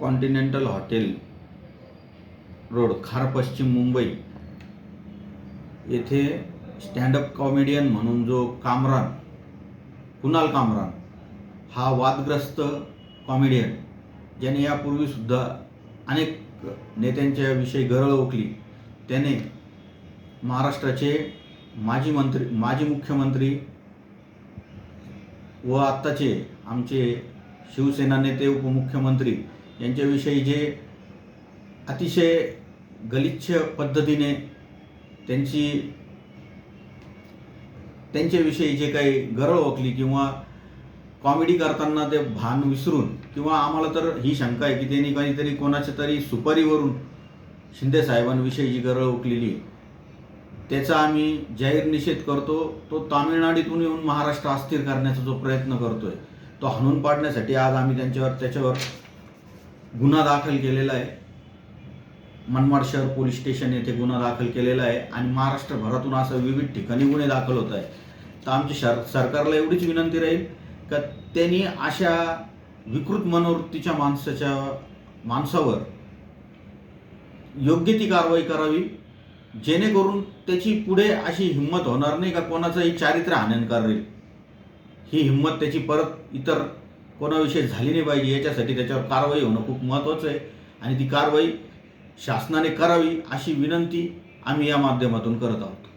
Continental hotel road खार पश्चिम मुंबई. येथे स्टँडअप कॉमेडियन म्हणून जो कामरान कुणाल कामरान हा वादग्रस्त कॉमेडियन ज्याने यापूर्वीसुद्धा अनेक नेत्यांच्या विषयी गरळ ओकली. त्याने महाराष्ट्राचे माजी मंत्री माजी मुख्यमंत्री व आत्ताचे आमचे शिवसेना नेते उपमुख्यमंत्री यांच्याविषयी जे अतिशय गलिच्छ पद्धतीने त्यांची त्यांच्याविषयी जे काही गरळ ओकली किंवा कॉमेडी करताना ते भान विसरून किंवा आम्हाला तर ही शंका आहे की त्यांनी काहीतरी कोणाच्या तरी सुपारीवरून शिंदे साहेबांविषयी जी गरळ ओकलेली आहे त्याचा आम्ही जाहीर निषेध करतो. तो तामिळनाडूतून येऊन महाराष्ट्र अस्थिर करण्याचा जो प्रयत्न करतोय तो हाणून पाडण्यासाठी आज आम्ही त्यांच्यावर त्याच्यावर गुन्हा दाखल केलेला आहे. मनमाड शहर पोलीस स्टेशन येथे गुन्हा दाखल केलेला आहे आणि महाराष्ट्रभरातून असं विविध ठिकाणी गुन्हे दाखल होत आहे तर आमची शर सरकारला एवढीच विनंती राहील का त्यांनी अशा विकृत मनोवृत्तीच्या माणसाच्या माणसावर योग्य ती कारवाई करावी जेणेकरून त्याची पुढे अशी हिंमत होणार नाही का कोणाचंही चारित्र्य हनन करेल ही हिंमत त्याची परत इतर कोणाविषयी झाली नाही पाहिजे याच्यासाठी त्याच्यावर कारवाई होणं खूप महत्त्वाचं आहे. आणि ती कारवाई शासनाने करावी अशी विनंती आम्ही या माध्यमातून करत आहोत.